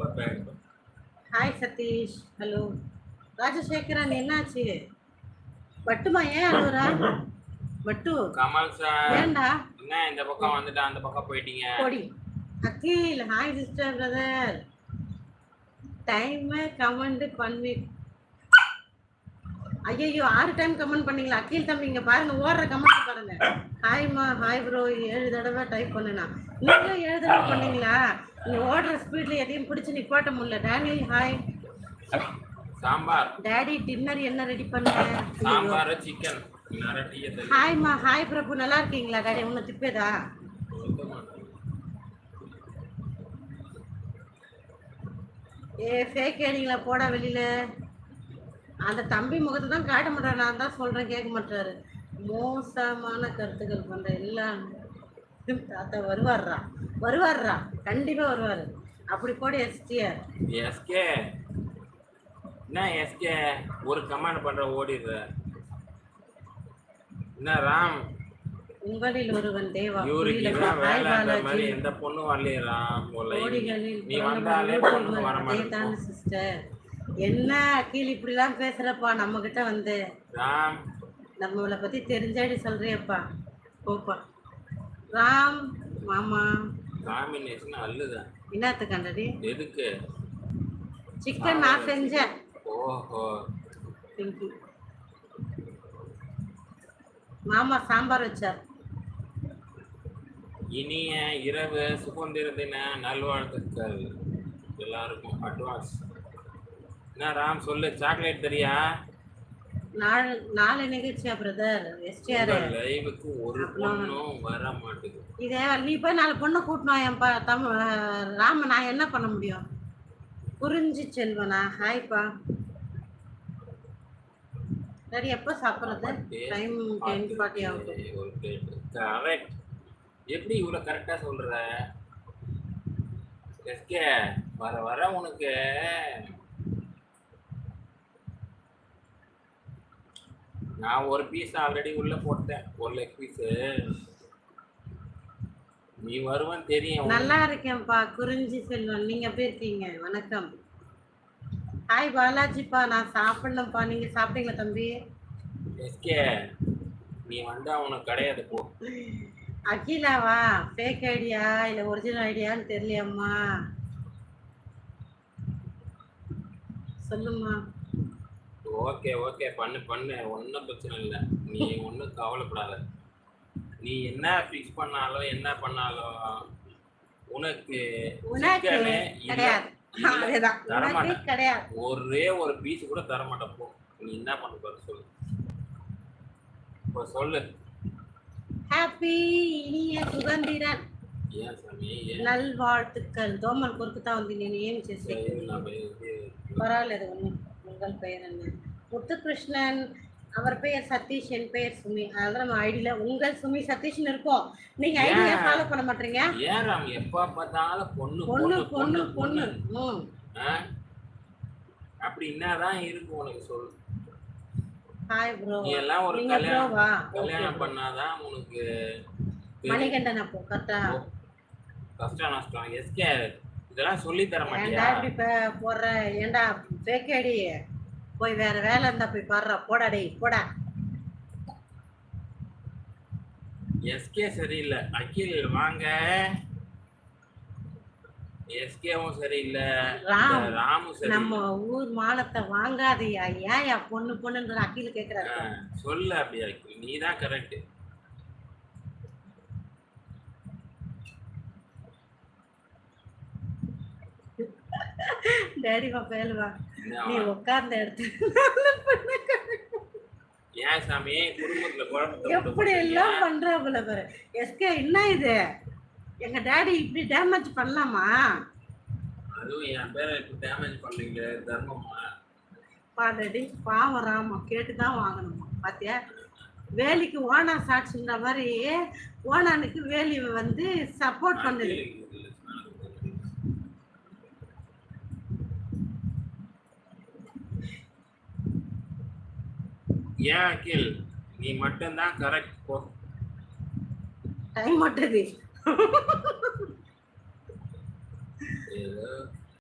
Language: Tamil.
ஹாய் சதீஷ் ஹலோ ராஜசேகரன் என்னாச்சு? பட்டுமா ஏன் அழுவுறா? பட்டு கமல் சார். ஏன்டா? என்ன இந்த பக்கம் வந்துட்டு? அந்த பக்கம் போயிட்டீங்க. போடி. Akhil hi sister brother time comment பண்ணி ஐயோ ஆறு டைம் கமெண்ட் பண்ணீங்களா? அகில் தம்பி இங்க பாருங்க ஓடுற கமெண்ட் பாருங்க. ஹாய்மா ஹாய் ப்ரோ ஏழு தடவை டைப் பண்ணுனா. நீங்களும் ஏழு தடவை பண்ணீங்களா? நீ ஓடுற ஸ்பீட்ல எதையும் பிடிச்சு நிப்பாட்ட முடியல. Daniel hi. Sambar. Daddy dinner என்ன ரெடி பண்ண? சாம்பார் சிக்கன் ஹாய்மா ஹாய் பிரபு. நல்லா இருக்கீங்களா டேடி? உன்னை திப்பேதா ஏ ஃபேக் ஏடிங்களா போடா வெளியில. அந்த தம்பி முகத்தை தான் காட்ட மாட்டாரு. நான் தான் சொல்றேன் கேட்க மாட்டாரு. மோசமான கருத்துக்கள் பண்ற எல்லாம். தாத்தா வருவார்ரா வருவார்ரா கண்டிப்பா வருவாரு. அப்படி போடு எஸ்டிஆர் எஸ்கே? என்ன எஸ்கே? ஒரு கமாண்ட் பண்ற ஓடிடுற. என்ன ராம்? உங்களில் ஒருவன் தேவா. மாதிரி எந்த பொண்ணும் வரலையே நீ வந்தாலே பொண்ணு வர மாட்டேன் சிஸ்டர் என்ன அகில் இப்படிலாம் பேசுறப்பா நம்ம கிட்ட வந்து? ராம். நம்மளை பத்தி தெரிஞ்சாடி சொல்றியப்பா. போப்பா. ராம் மாமா. காம்பினேஷன் அல்லுதான் என்னத்து கண்டடி எதுக்கு? சிக்கன் நான் செஞ்சேன். ஓஹோ. தேங்க்யூ மாமா சாம்பார் வச்சார். இனிய இரவு சுதந்திர தின நல்வாழ்த்துக்கள். எல்லாருக்கும் அட்வான்ஸ் என்ன ராம் சொல்லு சாக்லேட் தெரியா? நாலு நாலு நிகழ்ச்சியா பிரதர் எஸ்டிஆர். லைவுக்கு ஒரு பொண்ணும் வர மாட்டேங்குது. இதே நீ போய் நாலு பொண்ணை கூட்டணும் என் பா தமிழ் ராம நான் என்ன பண்ண முடியும்? புரிஞ்சு செல்வனா ஹாய்ப்பா சரி எப்போ சாப்பிட்றது? Time ten forty plate. Correct. எப்படி இவ்வளோ கரெக்டாக சொல்ற? எஸ்கே வர வர உனக்கு. நான் ஒரு பீஸ் ஆல்ரெடி உள்ள போட்டேன் ஒரு லெக் பீஸு நீ வருவன் தெரியும். நல்லா இருக்கேன்ப்பா. குறிஞ்சி செல்வன் நீங்க எப்படி இருக்கீங்க? வணக்கம். ஹாய் பாலாஜிப்பா நான் சாப்பிடலப்பா. நீங்க சாப்பிட்டீங்களா தம்பி? எஸ்கே நீ வந்தா உனக்கு கிடையாது போ. அகிலாவா? ஃபேக் ஐடியா இல்ல ஒரிஜினல் ஐடியான்னு தெரியலையம்மா. சொல்லுமா ஓகே ஓகே பண்ணு பண்ணு. ஒன்றும் பிரச்சனை இல்லை. நீ ஒன்றும் கவலைப்படாத. நீ என்ன ஃபிக்ஸ் பண்ணாலோ என்ன பண்ணாலோ உனக்கு ஒரே ஒரு பீஸ் கூட தரமாட்டேன். போ. நீ என்ன பண்ண போற சொல்லு. இப்போ சொல்லு. ஹாப்பி இனிய சுதந்திரன் நல்வாழ்த்துக்கள். தோமல் குறுக்கு தான் வந்து ஏன் பரவாயில்ல உங்கள் பெயர் என்ன? முத்துகிருஷ்ணன் அவர் பெயர் சதீஷ் என் பெயர் சுமி. அதனால நம்ம ஐடியில் உங்கள் சுமி சதீஷ்னு இருக்கோம். நீங்க ஐடியை? ஃபாலோ பண்ண மாட்டீங்க? ஏன் ராம் எப்ப பார்த்தாலும் பொண்ணு பொண்ணு பொண்ணு பொண்ணு? அப்படி என்னதான் இருக்கு உனக்கு சொல்லு. ஹாய் ப்ரோ நீ எல்லாம் ஒரு கல்யாணம் கல்யாணம் பண்ணாதான் உனக்கு. மணிகண்டன் அப்போ கரெக்டா கஷ்டம் நஷ்டம் எஸ்கே இதெல்லாம் சொல்லி தர ஏன்டா மாட்டியா? இப்படி ப- போடுற? ஏன்டா பேக்கேடி போய் வேற வேலை இருந்தா போய் பாடுற. போடா டேய் போடா. எஸ்கே சரியில்லை. அகில் வாங்க. எஸ்கேவும் சரியில்லை. ராம், ராமும் சரியில்லை. நம்ம ஊர் மானத்தை வாங்காதயா. ஏன்யா பொண்ணு பொண்ணுன்ற அக்கீல் கேக்குறாரு? சொல்லு அப்படி அகில். நீ தான் கரெக்ட் டேடி பாப்பா எழுவா நீ உட்கார்ந்த இடத்துல ஏன் சாமி? எப்படி? எல்லாம் பண்றாப்புல பாரு. எஸ்கே என்ன இது? எங்க டாடி இப்படி டேமேஜ் பண்ணலாமா? அதுவும் என் பேரை இப்ப டேமேஜ் பண்றீங்களே தர்மமா? பாடடி பாவம் ராமா கேட்டு தான் வாங்கணுமா. பாத்தியா? வேலிக்கு ஓனா சாட்சின்ற மாதிரி ஓனானுக்கு வேலி வந்து சப்போர்ட் பண்ணுது. ஏன் அகில் நீ மட்டும்தான் கரெக்ட் போ. டைம் மாட்டது. ஏதோ